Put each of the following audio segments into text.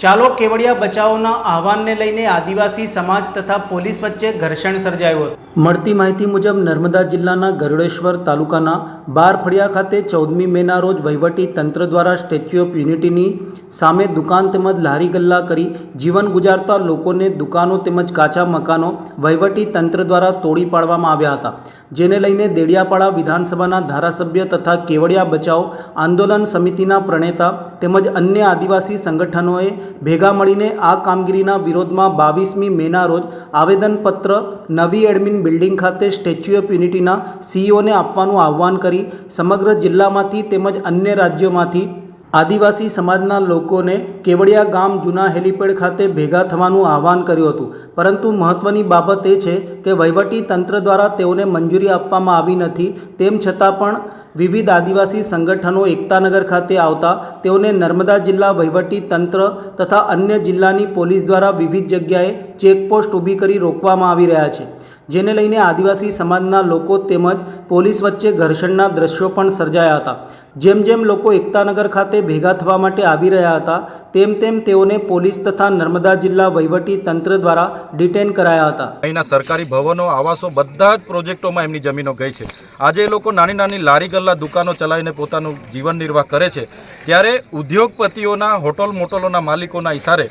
ચાલો કેવડિયા બચાવોના આહવાનને લઈને આદિવાસી સમાજ તથા પોલીસ વચ્ચે ઘર્ષણ સર્જાયું હતું. મળતી માહિતી મુજબ નર્મદા જિલ્લાના ગરુડેશ્વર તાલુકાના બાર ફળિયા ખાતે ચૌદમી મેના રોજ વહીવટી તંત્ર દ્વારા સ્ટેચ્યુ ઓફ યુનિટીની સામે દુકાન તેમજ લારી ગલ્લા કરી જીવન ગુજારતા લોકોને દુકાનો તેમજ કાચા મકાનો વહીવટી તંત્ર દ્વારા તોડી પાડવામાં આવ્યા હતા. જેને લઈને દેડિયાપાડા વિધાનસભાના ધારાસભ્ય તથા કેવડિયા બચાવ આંદોલન સમિતિના પ્રણેતા તેમજ અન્ય આદિવાસી સંગઠનોએ ભેગા મળીને આ કામગીરીના વિરોધમાં બાવીસમી મેના રોજ આવેદનપત્ર નવી એડમિન બિલ્ડિંગ ખાતે સ્ટેચ્યુ ઓફ યુનિટીના સીઈઓને આપવાનું આહવાન કરી સમગ્ર જિલ્લામાંથી તેમજ અન્ય રાજ્યોમાંથી આદિવાસી સમાજના લોકોને કેવડિયા ગામ જૂના હેલિપેડ ખાતે ભેગા થવાનું આહવાન કર્યું હતું. પરંતુ મહત્ત્વની બાબત એ છે કે વહીવટી તંત્ર દ્વારા તેઓને મંજૂરી આપવામાં આવી નથી. તેમ છતાં પણ વિવિધ આદિવાસી સંગઠનો એકતાનગર ખાતે આવતા તેઓને નર્મદા જિલ્લા વહીવટી તંત્ર તથા અન્ય જિલ્લાની પોલીસ દ્વારા વિવિધ જગ્યાએ ચેકપોસ્ટ ઊભી કરી રોકવામાં આવી રહ્યા છે. જેને લઈને આદિવાસી સમાજના લોકો તેમજ પોલીસ વચ્ચે ઘર્ષણના દ્રશ્યો પણ સર્જાયા હતા. જેમ જેમ લોકો એકતાનગર ખાતે ભેગા થવા માટે આવી રહ્યા હતા, તેમ તેમ તેઓને પોલીસ તથા નર્મદા જિલ્લા વહીવટી તંત્ર દ્વારા ડિટેન કરાયા હતા. અહીંના સરકારી ભવનો, આવાસો બધા જ પ્રોજેક્ટોમાં એમની જમીનો ગઈ છે. આજે એ લોકો નાની નાની લારી ગલ્લા દુકાનો ચલાવીને પોતાનું જીવન નિર્વાહ કરે છે. ત્યારે ઉદ્યોગપતિઓના, હોટલ મોટલોના માલિકોના ઇશારે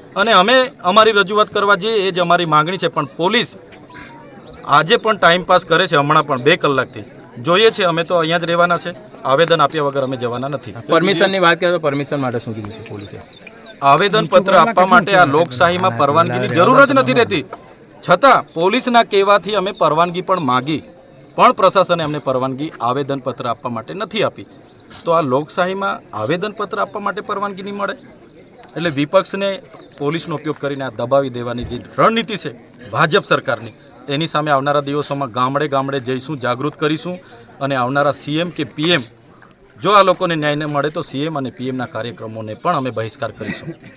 અને અમે અમારી રજૂઆત કરવા જઈએ એ જ અમારી માંગણી છે. પણ પોલીસ આજે પણ ટાઈમ પાસ કરે છે હમણાં પણ બે કલાકથી. જોઈએ છે અમે તો અહીંયા જ રહેવાના છે. આવેદન આપ્યા વગર અમે જવાના નથી. પરમિશનની વાત કરીએ તો પરમિશન માટે શું કીધું છે પોલીસે? આવેદન પત્ર આપવા માટે આ લોકશાહીમાં પરવાનગીની જરૂર જ નથી રહેતી. છતાં પોલીસના કહેવાથી અમે પરવાનગી પણ માગી પણ પ્રશાસને અમને પરવાનગી આવેદનપત્ર આપવા માટે નથી આપી. તો આ લોકશાહીમાં આવેદનપત્ર આપવા માટે પરવાનગી નહીં મળે? એટલે વિપક્ષને પોલીસનો ઉપયોગ કરીને આ દબાવી દેવાની જે રણનીતિ છે ભાજપ સરકારની, એની સામે આવનારા દિવસોમાં ગામડે ગામડે જઈશું, જાગૃત કરીશું અને આવનારા સીએમ કે પીએમ, જો આ લોકોને ન્યાય ન મળે તો સીએમ અને પીએમના કાર્યક્રમોને પણ અમે બહિષ્કાર કરીશું.